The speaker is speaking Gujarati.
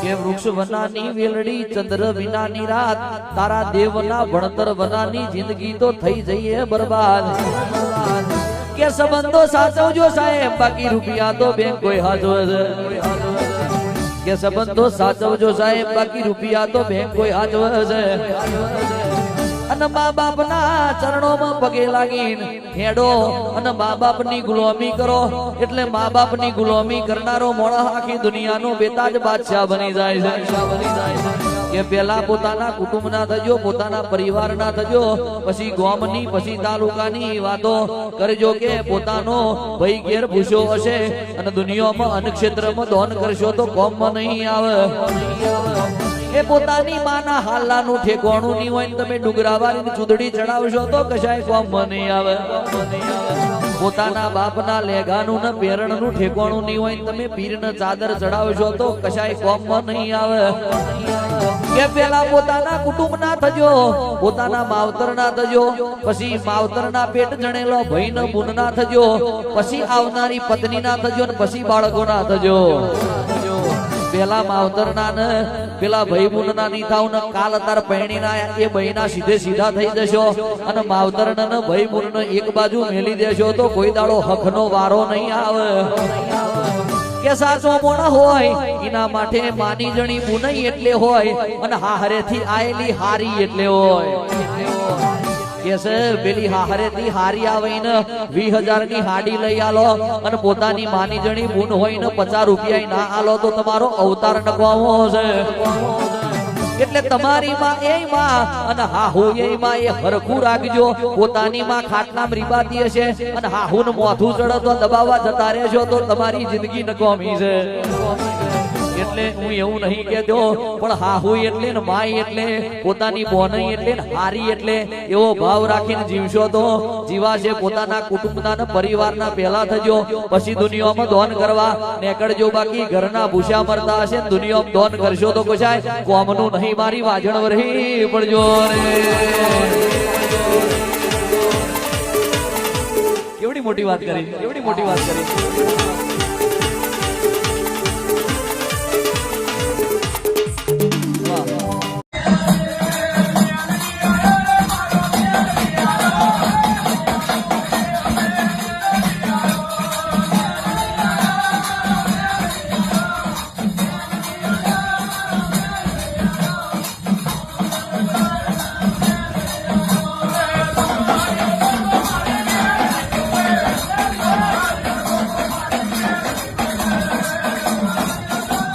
કે વૃક્ષ વનાની વેલડી ચંદ્ર વિનાની રાત, તારા દેવના ભણતર વનાની જિંદગી તો થઈ જઈએ બરબાદ. કે સંબંધો સાચવજો સાહેબ, બાકી રૂપિયા તો બેંક કોઈ હાજો કે સંબંધો સાચવજો સાહેબ, બાકી રૂપિયા તો બેંક કોઈ હાજો છે. અને મા બાપના ચરણોમાં પગે લાગીને અને મા બાપની ગુલામી કરો. એટલે મા બાપની ગુલામી કરનારો મોણા આખી દુનિયાનો બેતાજ બાદશાહ બની જાય છે. કે પેલા પોતાના કુટુંબના થજો, પોતાના પરિવારના થજો, પછી ગામની, પછી તાલુકા ની વાતો કરજો કે પોતાનો ભાઈ ઘેર ભૂસ્યો હશે અને દુનિયામાં અન્નક્ષેત્રમાં દોન કરશો તો કોમમાં નહીં આવે. એ પોતાની માના હાલાનું ઠેકોણું નહીં હોય ને તમે ડુંગરાવાળીની ચૂંદડી ચડાવશો તો કશાય કોમ મને આવે. પોતાના બાપના લેગાનું ને પેરણનું ઠેકોણું નહીં હોય તમે પીરને ચાદર ચડાવશો તો કશાય કોમમાં નહીં આવે. કે પેલા પોતાના કુટુંબના થજો, પોતાના માવતરના થજો, પછી માવતરના પેટ જણેલો ભાઈ ને બુનના થજો, પછી આવનારી પત્નીના થજો ને પછી બાળકોના થજો. પેલા માવતરના ને પેલા ભાઈ ના ની ને કાલ તાર પૈણીના એ બહેના સીધે સીધા થઈ જશો અને માવતર ને ભાઈ બુન એક બાજુ મેલી દેશો તો કોઈ દાડો હકનો વારો નહીં આવે. કે સાચો મોણ હોય, એના માટે માની જણી બુનઈ એટલે હોય અને હારેથી આયેલી હારી એટલે હોય. કે છે, પેલી હારી આવીને વીસની હાડી લઈ આલો અને પોતાની માની જણી બુન હોય ને પચાસ રૂપિયા ના આલો તો તમારો અવતાર નકવાવો છે. એટલે તમારી માં એ માં અને હાહુ એ માં એ હરખું રાખજો. પોતાની માં ખાટલામાં રીબાતી હશે અને હાહુ ને મોથું ચડે તો દબાવવા જતા રહેશો તો તમારી જિંદગી નકોમી છે. એટલે હું એવું નહીં કહેતો, પણ હાહુ એટલે ને માય એટલે, પોતાની બોનઈ એટલે ને હારી એટલે, એવો ભાવ રાખીને જીવશો તો જીવાશે પોતાના કુટુંબના ને પરિવારના પહેલા થજો. પછી દુનિયામાં દોન કરવા નીકળજો. બાકી ઘરના ભૂસા મરતા હશે દુનિયામાં દોન કરશો તો કશાય કોમનું નહીં. મારી વાજણ વરહી પડજો કેવડી મોટી વાત કરી. કેવડી મોટી વાત કરી.